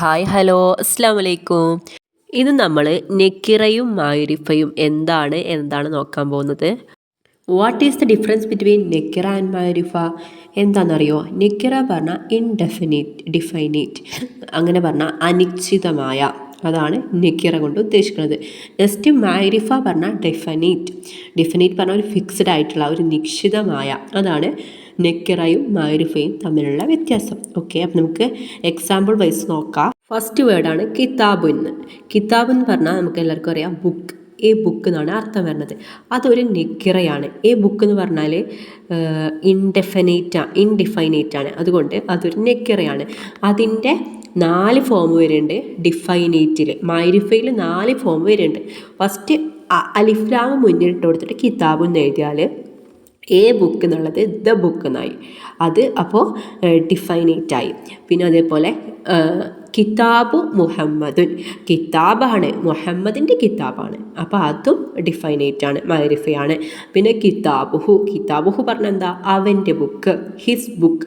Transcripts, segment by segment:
Hi hello അസ്സാം വലൈക്കും ഇത് നമ്മൾ നെക്കിറയും മായുരിഫയും എന്താണ് എന്താണ് നോക്കാൻ പോകുന്നത്. What is the difference between നെക്കിറ and മായുരിഫ എന്താണെന്നറിയോ? നെക്കിറ പറഞ്ഞാൽ ഇൻഡെഫിനിറ്റ് ഡിഫൈനേറ്റ് അങ്ങനെ പറഞ്ഞാൽ അനിശ്ചിതമായ. അതാണ് നെക്കിറ കൊണ്ട് ഉദ്ദേശിക്കുന്നത്. നെക്സ്റ്റ് മാരിഫ പറഞ്ഞാൽ ഡെഫിനേറ്റ് ഡെഫിനേറ്റ് പറഞ്ഞാൽ ഒരു ഫിക്സ്ഡ് ആയിട്ടുള്ള ഒരു നിശ്ചിതമായ. അതാണ് നെക്കിറയും മാരിഫയും തമ്മിലുള്ള വ്യത്യാസം. ഓക്കെ അപ്പം നമുക്ക് എക്സാമ്പിൾ വൈസ് നോക്കാം. ഫസ്റ്റ് വേർഡാണ് കിതാബ് എന്ന് കിതാബ് എന്ന് പറഞ്ഞാൽ നമുക്ക് എല്ലാവർക്കും അറിയാം ബുക്ക് എ ബുക്ക് എന്നാണ് അർത്ഥം വരുന്നത്. അതൊരു നെക്കിറയാണ്. എ ബുക്ക് എന്ന് പറഞ്ഞാൽ ഇൻഡെഫിനേറ്റ് ഇൻഡിഫൈനേറ്റ് ആണ്. അതുകൊണ്ട് അതൊരു നെക്കിറയാണ്. അതിന്റെ നാല് ഫോം വരുന്നുണ്ട് ഡിഫൈനേറ്റിൽ മൈരിഫയിൽ നാല് ഫോം വരുന്നുണ്ട്. ഫസ്റ്റ് അലിഫ്ലാമ് മുന്നിലിട്ട് കൊടുത്തിട്ട് കിതാബ് എന്ന് എഴുതിയാൽ എ ബുക്ക് എന്നുള്ളത് ദ ബുക്ക് എന്നായി. അത് അപ്പോൾ ഡിഫൈനേറ്റ് ആയി. പിന്നെ അതേപോലെ കിതാബ് മുഹമ്മദുൻ. കിതാബാണ് മുഹമ്മദിന്റെ കിതാബാണ്. അപ്പോൾ അതും ഡിഫൈനേറ്റ് ആണ് മൈരിഫയാണ് പിന്നെ കിതാബുഹു. കിതാബുഹു പറഞ്ഞാൽ എന്താ? അവന്റെ ബുക്ക് ഹിസ് ബുക്ക്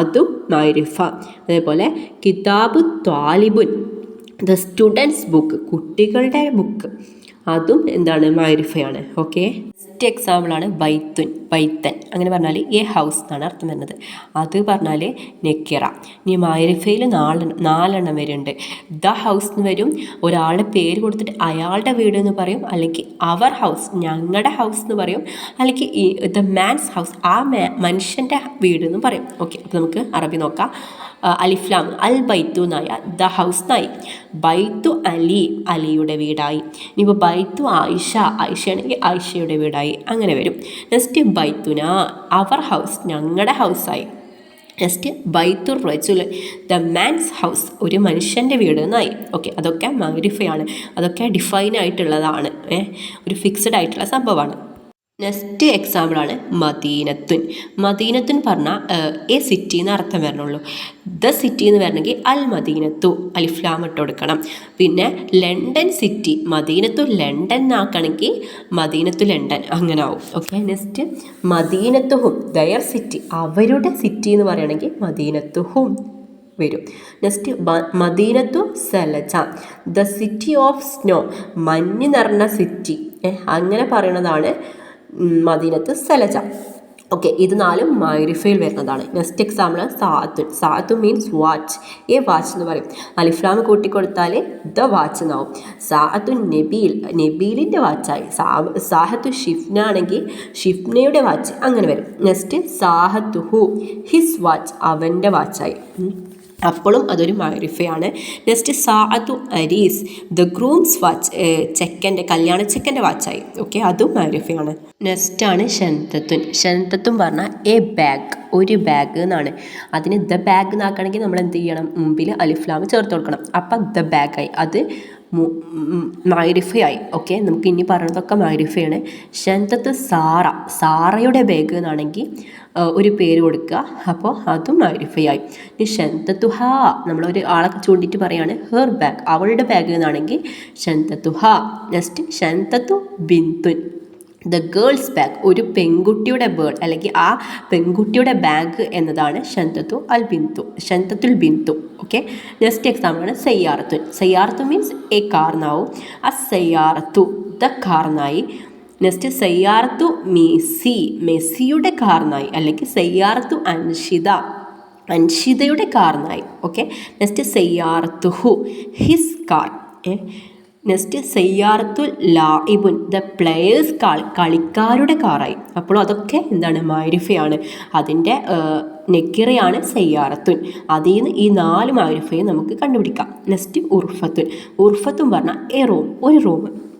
അതും മൈരിഫ. അതേപോലെ കിതാബ് ത്വാലിബുൻ ദ സ്റ്റുഡൻസ് ബുക്ക് കുട്ടികളുടെ ബുക്ക് അതും എന്താണ്? മൈരിഫയാണ് ഓക്കെ? നെക്സ്റ്റ് എക്സാമ്പിളാണ് ബൈത്തുൻ ബൈത്തൻ. അങ്ങനെ പറഞ്ഞാൽ എ ഹൗസ് എന്നാണ് അർത്ഥം വരുന്നത്. അത് പറഞ്ഞാൽ നെക്കിറ ഇനി മാരിഫയിൽ നാല് നാലെണ്ണം വരുന്നുണ്ട്. ദ ഹൗസ് എന്ന് വരും. ഒരാളുടെ പേര് കൊടുത്തിട്ട് അയാളുടെ വീട് എന്ന് പറയും. അല്ലെങ്കിൽ അവർ ഹൗസ് ഞങ്ങളുടെ ഹൗസ് എന്ന് പറയും. അല്ലെങ്കിൽ ഈ ദ മാൻസ് ഹൗസ് ആ മനുഷ്യന്റെ വീട് എന്ന് പറയും. ഓക്കെ അപ്പോൾ നമുക്ക് അറബി നോക്കാം. അലിഫ്ലാം അൽ ബൈത്തു എന്നായ ദ ഹൗസ് എന്നായി. ബൈത്തു അലി അലിയുടെ വീടായി. ഇനിയിപ്പോൾ ബൈത്തു ആയിഷ ആയിഷയാണെങ്കിൽ ആയിഷയുടെ വീടായി. അങ്ങനെ വരും. നെക്സ്റ്റ് ബൈത്തുന. അവർ ഹൗസ് ഞങ്ങളുടെ ഹൗസായി നെക്സ്റ്റ് ബൈത്തുർ റജുൽ. ദ മാൻസ് ഹൗസ് ഒരു മനുഷ്യന്റെ വീട് എന്നായി ഓക്കെ അതൊക്കെ മാഗ്രിഫയാണ് അതൊക്കെ ഡിഫൈൻ ആയിട്ടുള്ളതാണ്. ഒരു ഫിക്സഡ് ആയിട്ടുള്ള സംഭവമാണ്. നെക്സ്റ്റ് എക്സാമ്പിളാണ് മദീനത്തുൻ. മദീനത്തുൻ പറഞ്ഞാൽ എ സിറ്റി എന്ന് അർത്ഥം വരണുള്ളൂ. ദ സിറ്റി എന്ന് വരണമെങ്കിൽ അൽ മദീനത്തു അലിഫ്ലാം ഇട്ട് കൊടുക്കണം. പിന്നെ ലണ്ടൻ സിറ്റി മദീനത്തു ലണ്ടൻ എന്നാക്കണമെങ്കിൽ മദീനത്തു ലണ്ടൻ അങ്ങനെ ആവും. ഓക്കെ നെക്സ്റ്റ് മദീനത്തുഹും ദയർ സിറ്റി അവരുടെ സിറ്റി എന്ന് പറയുകയാണെങ്കിൽ മദീനത്തുഹും വരും. നെക്സ്റ്റ് മദീനത്തു സലജ ദ സിറ്റി ഓഫ് സ്നോ മഞ്ഞ് നിറഞ്ഞ സിറ്റി അങ്ങനെ പറയുന്നതാണ് മദീനത്ത് സലജ. ഓക്കെ ഇത് നാലും മൈറിഫയിൽ വരുന്നതാണ്. നെക്സ്റ്റ് എക്സാമ്പിൾ സാത്ത് സാത്തു മീൻസ് വാച്ച് ഏ വാച്ച് എന്ന് പറയും. അലിഫ്ലാം കൂട്ടിക്കൊടുത്താൽ ദ വാച്ച് എന്നാവും. സാഹത്തു നബീൽ നബീലിന്റെ വാച്ചായി സാഹത്തു ഷിഫ്ന ആണെങ്കിൽ ഷിഫ്നയുടെ വാച്ച് അങ്ങനെ വരും. നെക്സ്റ്റ് സാഹത്തു ഹു ഹിസ് വാച്ച് അവന്റെ വാച്ചായി അപ്പോഴും അതൊരു മാരിഫയാണ്. നെക്സ്റ്റ് സാഅത്തു അരീസ് ദ ഗ്രൂംസ് വാച്ച് ചെക്കന്റെ കല്യാണ ചെക്കന്റെ വാച്ചായി ഓക്കെ അതും മാരിഫയാണ്. നെക്സ്റ്റ് ആണ് ഷൻതത്തുൻ ഷന്തത്തും പറഞ്ഞാൽ എ ബാഗ് ഒരു ബാഗ് എന്നാണ്. അതിന് ദ ബാഗ് എന്നാക്കണമെങ്കിൽ നമ്മൾ എന്ത് ചെയ്യണം? മുമ്പിൽ അലിഫ്ലാമ് ചേർത്ത് കൊടുക്കണം. അപ്പം ദ ബാഗായി അത് മാരിഫയായി ഓക്കെ നമുക്ക് ഇനി പറയുന്നതൊക്കെ മാരിഫയാണ് ഷന്തത്ത് സാറ. സാറയുടെ ബാഗ് എന്നാണെങ്കിൽ ഒരു പേര് കൊടുക്കുക. അപ്പോൾ അതും മാരിഫയായി ഇനി ഷന്തത്തുഹ നമ്മളൊരു ആളെ ചൂണ്ടിയിട്ട് പറയാണ്. ഹെർ ബാഗ് അവളുടെ ബാഗ് എന്നാണെങ്കിൽ ഷന്തത്തുഹ നെക്സ്റ്റ് ഷന്തത്തു ബിന്തുൻ ദ ഗേൾസ് ബാഗ് ഒരു പെൺകുട്ടിയുടെ ബേൾ അല്ലെങ്കിൽ ആ പെൺകുട്ടിയുടെ ബാഗ് എന്നതാണ് ഷന്തത്തു അൽ ബിന്തു ഷന്തത്തുൽ ബിന്തു. ഓക്കെ നെക്സ്റ്റ് എക്സാമ്പിളാണ് സയ്യാറത്തു. സയ്യാറത്തു മീൻസ് എ കാർ എന്നാവും ആ സയ്യാറത്തു ദ കാർ എന്നായി നെക്സ്റ്റ് സയ്യാറത്തു മെസ്സി മെസ്സിയുടെ കാർന്നായി അല്ലെങ്കിൽ സയ്യാറത്തു അൻഷിത അൻഷിതയുടെ കാർന്നായി ഓക്കെ നെക്സ്റ്റ് സയ്യാർത്തുഹു ഹിസ് കാർ നെക്സ്റ്റ് സയ്യാർത്തുൽ ലാഇബുൻ ദ പ്ലെയേഴ്സ് കാൾ കളിക്കാരുടെ കാറായി. അപ്പോൾ അതൊക്കെ എന്താണ്? മാരിഫയാണ് അതിന്റെ നെക്കിറയാണ് സയ്യാറത്തുൻ. അതിൽ നിന്ന് ഈ നാല് മാരിഫയും നമുക്ക് കണ്ടുപിടിക്കാം. നെക്സ്റ്റ് ഉർഫത്തുൻ. ഉർഫത്തും പറഞ്ഞാൽ എ റൂം. ഒരു റൂം.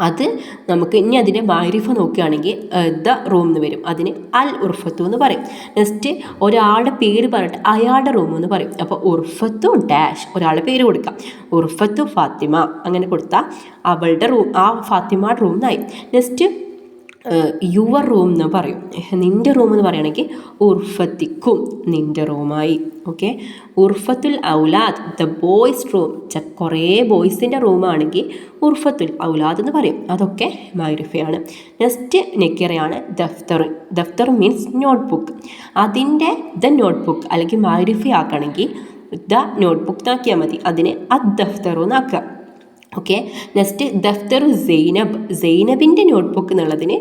അത് നമുക്ക് ഇനി അതിന്റെ മാരിഫ നോക്കുകയാണെങ്കിൽ ദ റൂം എന്ന് വരും. അതിന് അൽ ഉർഫത്തു എന്ന് പറയും. നെക്സ്റ്റ് ഒരാളുടെ പേര് പറഞ്ഞിട്ട് അയാളുടെ റൂം എന്ന് പറയും. അപ്പോൾ ഉർഫത്തു ഡാഷ് ഒരാളുടെ പേര് കൊടുക്കാം. ഉർഫത്തു ഫാത്തിമ. അങ്ങനെ കൊടുത്താൽ അവളുടെ റൂം ആ ഫാത്തിമ റൂം എന്നായി. നെക്സ്റ്റ് യുവർ റൂം എന്ന് പറയും. നിന്റെ റൂം എന്ന് പറയുകയാണെങ്കിൽ ഉർഫത്തിക്കും നിന്റെ റൂമായി ഓക്കെ ഉർഫത്തുൽ ഔലാദ് ദ ബോയ്സ് റൂം കുറേ ബോയ്സിന്റെ റൂമാണെങ്കിൽ ഉർഫത്തുൽ ഔലാദ് എന്ന് പറയും. അതൊക്കെ മൈരുഫയാണ് നെക്സ്റ്റ് നെക്കിറയാണ് ദഫ്തർ. ദഫ്തർ മീൻസ് നോട്ട് ബുക്ക് അതിന്റെ ദ നോട്ട് ബുക്ക് അല്ലെങ്കിൽ മൈരുഫയാക്കണമെങ്കിൽ ദ നോട്ട് ബുക്ക് എന്നാക്കിയാൽ മതി. അതിനെ അദ്ദഫ്തറു എന്നാക്കുക ഓക്കെ നെക്സ്റ്റ് ദഫ്തറു സൈനബ് സൈനബിന്റെ നോട്ട്ബുക്ക് എന്നുള്ളതിന്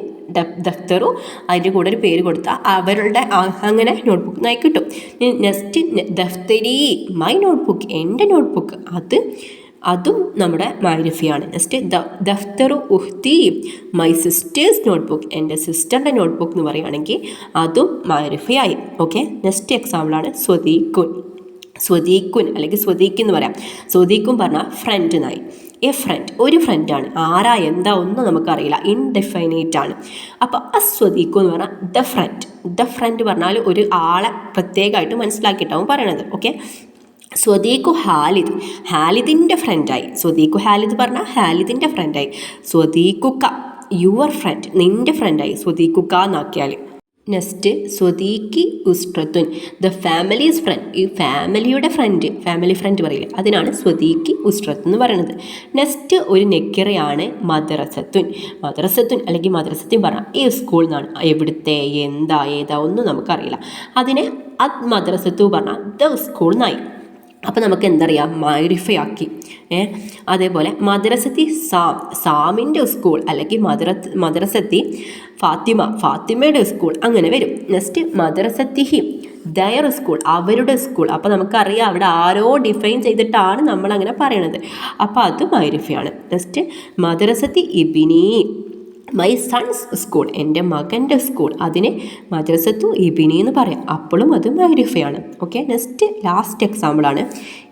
ദഫ്തറു അതിന്റെ കൂടെ ഒരു പേര് കൊടുത്താൽ അവരുടെ അങ്ങനെ നോട്ട്ബുക്ക് നായി കിട്ടും നെക്സ്റ്റ് ദഫ്തരി മൈ നോട്ട്ബുക്ക് എന്റെ നോട്ട്ബുക്ക് അത് അതും നമ്മുടെ മാരിഫിയാണ്. നെക്സ്റ്റ് ദഫ്തറു ഉഹ്തി മൈ സിസ്റ്റേഴ്സ് നോട്ട്ബുക്ക് എന്റെ സിസ്റ്ററിന്റെ നോട്ട്ബുക്ക് എന്ന് പറയുകയാണെങ്കിൽ അതും മാരിഫിയായി. ഓക്കെ നെക്സ്റ്റ് എക്സാമ്പിളാണ് സ്വദീഖുൻ സ്വദീഖുൻ അല്ലെങ്കിൽ സ്വദീഖ് എന്ന് പറയാം. സ്വദീഖും പറഞ്ഞാൽ ഫ്രണ്ട് എന്നായി എ ഫ്രണ്ട് ഒരു ഫ്രണ്ടാണ് ആരാ എന്താ ഒന്നും നമുക്കറിയില്ല. ഇൻഡെഫൈനേറ്റ് ആണ്. അപ്പോൾ അസ്വദീക്കു എന്ന് പറഞ്ഞാൽ ദ ഫ്രണ്ട് ദ ഫ്രണ്ട് പറഞ്ഞാൽ ഒരു ആളെ പ്രത്യേകമായിട്ട് മനസ്സിലാക്കിയിട്ടാവും പറയണത്. ഓക്കെ സ്വദീഖു ഹാലിദ്. ഹാലിദിന്റെ ഫ്രണ്ടായി സ്വദീഖു ഹാലിദ് പറഞ്ഞാൽ ഹാലിദിന്റെ ഫ്രണ്ടായി സ്വദീഖുക്ക യുവർ ഫ്രണ്ട് നിന്റെ ഫ്രണ്ടായി സ്വദീഖുക്ക എന്നാക്കിയാൽ നെക്സ്റ്റ് സ്വദീഖി ഉസ്ട്രത്തുൻ ദ ഫാമിലീസ് ഫ്രണ്ട് ഈ ഫാമിലിയുടെ ഫ്രണ്ട് ഫാമിലി ഫ്രണ്ട് പറയില്ല? അതിനാണ് സ്വദീഖി ഉസ്ട്രത്ത് എന്ന് പറയുന്നത്. നെക്സ്റ്റ് ഒരു നെക്കിറയാണ് മദ്രസത്തുൻ. മദ്രസത്തുൻ അല്ലെങ്കിൽ മദ്രസത്തുൻ പറഞ്ഞാൽ ഈ സ്കൂൾ എന്നാണ് എവിടുത്തെ എന്താ ഏതാ ഒന്നും നമുക്കറിയില്ല. അതിനെ അത് മദ്രസത്തു പറഞ്ഞാൽ ദ സ്കൂൾ എന്നായി അപ്പോൾ നമുക്ക് എന്തറിയാം? മൈറിഫൈ ആക്കി. ഏ? അതേപോലെ മദ്രസത്തി സാം സാമിന്റെ സ്കൂൾ അല്ലെങ്കിൽ മദ്ര മദ്രസത്തി ഫാത്തിമ ഫാത്തിമയുടെ സ്കൂൾ അങ്ങനെ വരും. നെക്സ്റ്റ് മദ്രസത്തിഹി ദയർ സ്കൂൾ അവരുടെ സ്കൂൾ. അപ്പോൾ നമുക്കറിയാം അവിടെ ആരോ ഡിഫൈൻ ചെയ്തിട്ടാണ് നമ്മൾ അങ്ങനെ പറയണത്. അപ്പോൾ അത് മൈരിഫയാണ് നെക്സ്റ്റ് മദ്രസത്തി ഇബിനി മൈ സൺസ് സ്കൂൾ എന്റെ മകന്റെ സ്കൂൾ അതിനെ മദ്രസത്തു ഇബിനി എന്ന് പറയാം. അപ്പോഴും അത് മൈരിഫയാണ് ഓക്കെ നെക്സ്റ്റ് ലാസ്റ്റ് എക്സാമ്പിളാണ്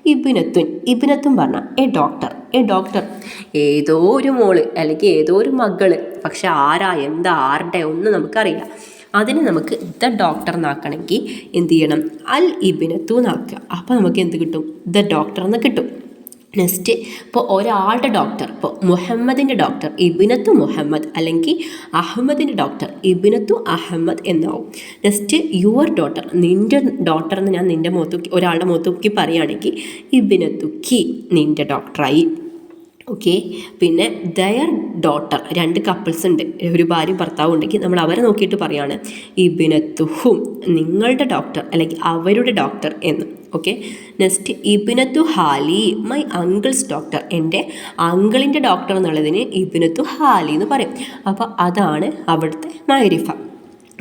ഇബിനത്തുൻ. ഇബിനത്തുൻ പറഞ്ഞാൽ എ ഡോക്ടർ എ ഡോക്ടർ ഏതോ ഒരു മോൾ അല്ലെങ്കിൽ ഏതോ ഒരു മകൾ പക്ഷെ ആരാ എന്താ ആരുടെ ഒന്നും നമുക്കറിയില്ല. അതിന് നമുക്ക് ദ ഡോക്ടർ എന്നാക്കണമെങ്കിൽ എന്ത് ചെയ്യണം? അൽ ഇബിനത്തു എന്നാക്കുക. അപ്പോൾ നമുക്ക് എന്ത് കിട്ടും? ദ ഡോക്ടർ എന്ന് കിട്ടും. നെക്സ്റ്റ് ഇപ്പോൾ ഒരാളുടെ ഡോക്ടർ ഇപ്പോൾ മുഹമ്മദിന്റെ ഡോക്ടർ ഇബിനത്തു മുഹമ്മദ് അല്ലെങ്കിൽ അഹമ്മദിന്റെ ഡോക്ടർ ഇബിനത്തു അഹമ്മദ് എന്നാവും. നെക്സ്റ്റ് യുവർ ഡോട്ടർ നിന്റെ ഡോക്ടർ എന്ന് ഞാൻ നിന്റെ മുഖത്തുക്കി ഒരാളുടെ മുഖത്തുക്കി പറയുകയാണെങ്കിൽ ഇബിനത്തു കി നിന്റെ ഡോക്ടറായി ഓക്കെ പിന്നെ ദയർ ഡോട്ടർ രണ്ട് കപ്പിൾസ് ഉണ്ട്. ഒരു ഭാര്യ ഭർത്താവ് ഉണ്ടെങ്കിൽ നമ്മൾ അവരെ നോക്കിയിട്ട് പറയാണ് ഇബിനത്തുഹും നിങ്ങളുടെ ഡോക്ടർ അല്ലെങ്കിൽ അവരുടെ ഡോക്ടർ എന്ന്. ഓക്കെ നെക്സ്റ്റ് ഇബിനത്തു ഹാലി. മൈ അങ്കിൾസ് ഡോക്ടർ എന്റെ അങ്കിളിന്റെ ഡോക്ടർ എന്നുള്ളതിന് ഇബിനത്തു ഹാലി എന്ന് പറയും. അപ്പോൾ അതാണ് അവിടുത്തെ മൈരിഫ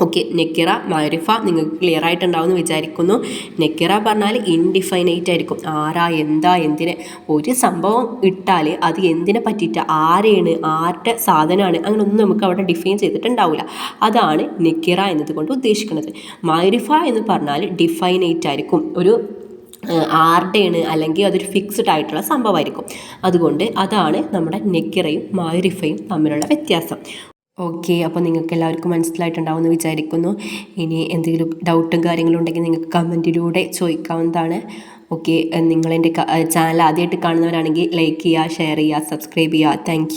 ഓക്കെ നെക്കിറ മാരിഫ നിങ്ങൾക്ക് ക്ലിയർ ആയിട്ടുണ്ടാവുമെന്ന് വിചാരിക്കുന്നു. നെക്കിറ പറഞ്ഞാൽ ഇൻഡിഫൈനൈറ്റ് ആയിരിക്കും. ആരാ എന്താ എന്തിനെ? ഒരു സംഭവം ഇട്ടാൽ അത് എന്തിനെ പറ്റിയിട്ട് ആരെയാണ് ആരുടെ സാധനമാണ് അങ്ങനെ ഒന്നും നമുക്ക് അവിടെ ഡിഫൈൻ ചെയ്തിട്ടുണ്ടാവില്ല. അതാണ് നെക്കിറ എന്നതുകൊണ്ട് ഉദ്ദേശിക്കുന്നത്. മാരിഫ എന്ന് പറഞ്ഞാൽ ഡിഫൈനൈറ്റ് ആയിരിക്കും. ഒരു ആരുടെയാണ് അല്ലെങ്കിൽ അതൊരു ഫിക്സ്ഡ് ആയിട്ടുള്ള സംഭവമായിരിക്കും. അതുകൊണ്ട് അതാണ് നമ്മുടെ നെക്കിറയും മാരിഫയും തമ്മിലുള്ള വ്യത്യാസം. ഓക്കെ അപ്പോൾ നിങ്ങൾക്ക് എല്ലാവർക്കും മനസ്സിലായിട്ടുണ്ടാവുമെന്ന് വിചാരിക്കുന്നു. ഇനി എന്തെങ്കിലും ഡൗട്ടും കാര്യങ്ങളും ഉണ്ടെങ്കിൽ നിങ്ങൾക്ക് കമന്റിലൂടെ ചോദിക്കാവുന്നതാണ്. ഓക്കെ നിങ്ങളെന്റെ ചാനൽ ആദ്യമായിട്ട് കാണുന്നവരാണെങ്കിൽ ലൈക്ക് ചെയ്യുക ഷെയർ ചെയ്യുക സബ്സ്ക്രൈബ് ചെയ്യുക. താങ്ക്